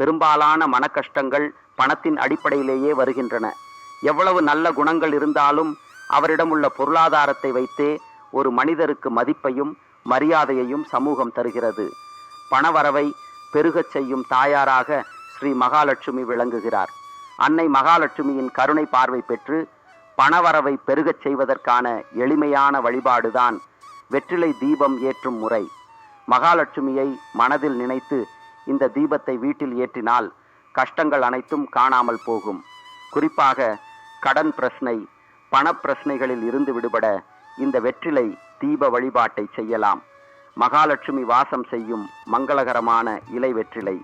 பெரும்பாலான மனக்கஷ்டங்கள் பணத்தின் அடிப்படையிலேயே வருகின்றன. எவ்வளவு நல்ல குணங்கள் இருந்தாலும் அவரிடம் உள்ள பொருளாதாரத்தை வைத்தே ஒரு மனிதருக்கு மதிப்பையும் மரியாதையையும் சமூகம் தருகிறது. பணவரவை பெருகச் செய்யும் தாயாராக ஸ்ரீ மகாலட்சுமி விளங்குகிறார். அன்னை மகாலட்சுமியின் கருணை பார்வை பெற்று பணவரவை பெருகச் செய்வதற்கான எளிமையான வழிபாடுதான் வெற்றிலை தீபம் ஏற்றும் முறை. மகாலட்சுமியை மனதில் நினைத்து இந்த தீபத்தை வீட்டில் ஏற்றினால் கஷ்டங்கள் அனைத்தும் காணாமல் போகும். குறிப்பாக கடன் பிரச்சனை பணப்பிரச்சனைகளில் இருந்து விடுபட இந்த வெற்றிலை தீப வழிபாட்டை செய்யலாம். மகாலட்சுமி வாசம் செய்யும் மங்களகரமான இலை வெற்றிலை.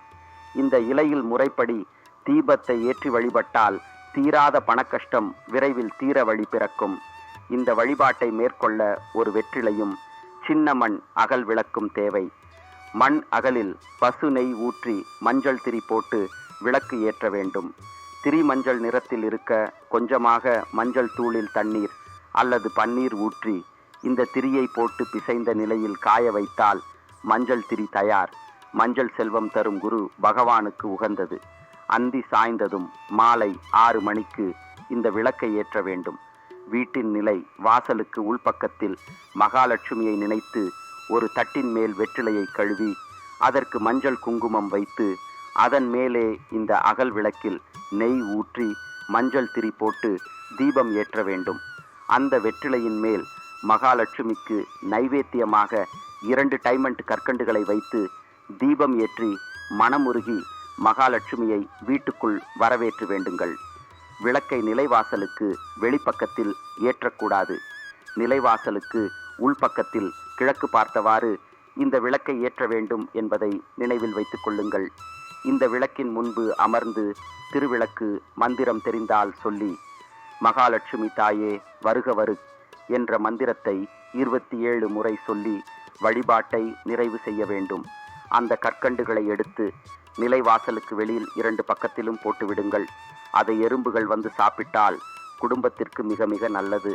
இந்த இலையில் முறைப்படி தீபத்தை ஏற்றி வழிபட்டால் தீராத பணக்கஷ்டம் விரைவில் தீர வழி பிறக்கும். இந்த வழிபாட்டை மேற்கொள்ள ஒரு வெற்றிலையும் சின்னமண் அகல் விளக்கும் தேவை. மண் அகலில் பசு நெய் ஊற்றி மஞ்சள் திரி போட்டு விளக்கு ஏற்ற வேண்டும். திரி மஞ்சள் நிறத்தில் இருக்க கொஞ்சமாக மஞ்சள் தூளில் தண்ணீர் அல்லது பன்னீர் ஊற்றி இந்த திரியை போட்டு பிசைந்த நிலையில் காய வைத்தால் மஞ்சள் திரி தயார். மஞ்சள் செல்வம் தரும் குரு பகவானுக்கு உகந்தது. அந்தி சாய்ந்ததும் மாலை ஆறு மணிக்கு இந்த விளக்கை ஏற்ற வேண்டும். வீட்டின் நிலை வாசலுக்கு உள்பக்கத்தில் மகாலட்சுமியை நினைத்து ஒரு தட்டின் மேல் வெற்றிலையை கழுவி அதற்கு மஞ்சள் குங்குமம் வைத்து அதன் மேலே இந்த அகல் விளக்கில் நெய் ஊற்றி மஞ்சள் திரி போட்டு தீபம் ஏற்ற வேண்டும். அந்த வெற்றிலையின் மேல் மகாலட்சுமிக்கு நைவேத்தியமாக இரண்டு டைமண்ட் கற்கண்டுகளை வைத்து தீபம் ஏற்றி மனமுருகி மகாலட்சுமியை வீட்டுக்குள் வரவேற்று வேண்டுங்கள். விளக்கை நிலைவாசலுக்கு வெளிப்பக்கத்தில் ஏற்றக்கூடாது. நிலைவாசலுக்கு உள்பக்கத்தில் கிழக்கு பார்த்தவாறு இந்த விளக்கை ஏற்ற வேண்டும் என்பதை நினைவில் வைத்துக் கொள்ளுங்கள். இந்த விளக்கின் முன்பு அமர்ந்து திருவிளக்கு மந்திரம் தெரிந்தால் சொல்லி மகாலட்சுமி தாயே வருக வரு என்ற மந்திரத்தை இருபத்தி ஏழு முறை சொல்லி வழிபாட்டை நிறைவு செய்ய வேண்டும். அந்த கற்கண்டுகளை எடுத்து நிலைவாசலுக்கு வெளியில் இரண்டு பக்கத்திலும் போட்டுவிடுங்கள். அதை எறும்புகள் வந்து சாப்பிட்டால் குடும்பத்திற்கு மிக மிக நல்லது.